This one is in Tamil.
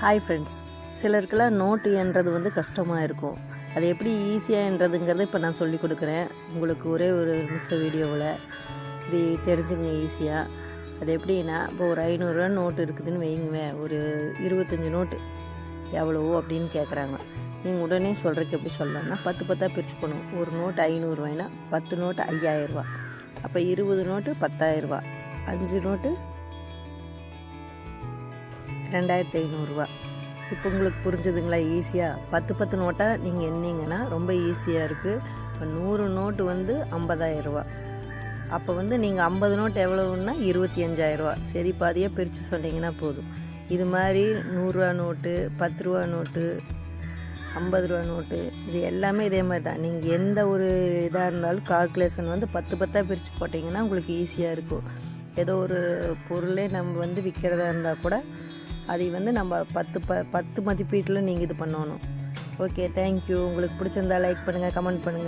ஹாய் ஃப்ரெண்ட்ஸ் சிலருக்கெல்லாம் நோட்டு என்றது வந்து கஷ்டமாக இருக்கும். அது எப்படி ஈஸியாக என்றதுங்கிறத இப்போ நான் சொல்லி கொடுக்குறேன். உங்களுக்கு ஒரே ஒரு நிமிஷம் வீடியோவில் இது தெரிஞ்சுங்க ஈஸியாக அது எப்படின்னா இப்போ ஒரு ஐநூறுரூவா நோட்டு இருக்குதுன்னு வைங்குவேன் ஒரு இருபத்தஞ்சி நோட்டு எவ்வளவோ அப்படின்னு கேட்குறாங்க நீங்கள் உடனே சொல்கிறதுக்கு எப்படி சொல்லலாம்னா பத்து பத்தாக பிரித்து போகணும் ஒரு நோட்டு ஐநூறுரூவாய்னா பத்து நோட்டு ஐயாயிரரூவா அப்போ இருபது நோட்டு பத்தாயிரரூபா அஞ்சு நோட்டு ரெண்டாயிரத்தி ஐநூறுரூவா இப்போ உங்களுக்கு புரிஞ்சுதுங்களா? ஈஸியாக பத்து பத்து நோட்டாக நீங்கள் எண்ணீங்கன்னா ரொம்ப ஈஸியாக இருக்குது இப்போ நூறு நோட்டு வந்து ஐம்பதாயிரரூவா. அப்போ வந்து நீங்கள் ஐம்பது நோட்டு எவ்வளவுன்னா இருபத்தி அஞ்சாயிரரூவா. சரி பாதியாக பிரித்து சொன்னீங்கன்னா போதும். இது மாதிரி நூறுரூவா நோட்டு பத்து ரூபா நோட்டு ஐம்பது ரூபா நோட்டு இது எல்லாமே இதே மாதிரி தான். நீங்கள் எந்த ஒரு இதாக இருந்தாலும் கால்குலேஷன் வந்து பத்து பத்தாக பிரித்து போட்டிங்கன்னா உங்களுக்கு ஈஸியாக இருக்கும். ஏதோ ஒரு பொருளே நம்ம வந்து விற்கிறதா இருந்தால் கூட அதை வந்து நம்ம பத்து ப பத்து மதிப்பீட்டில் நீங்கள் இது பண்ணணும். ஓகே தேங்க்யூ உங்களுக்கு பிடிச்சிருந்தா லைக் பண்ணுங்கள் கமெண்ட் பண்ணுங்கள்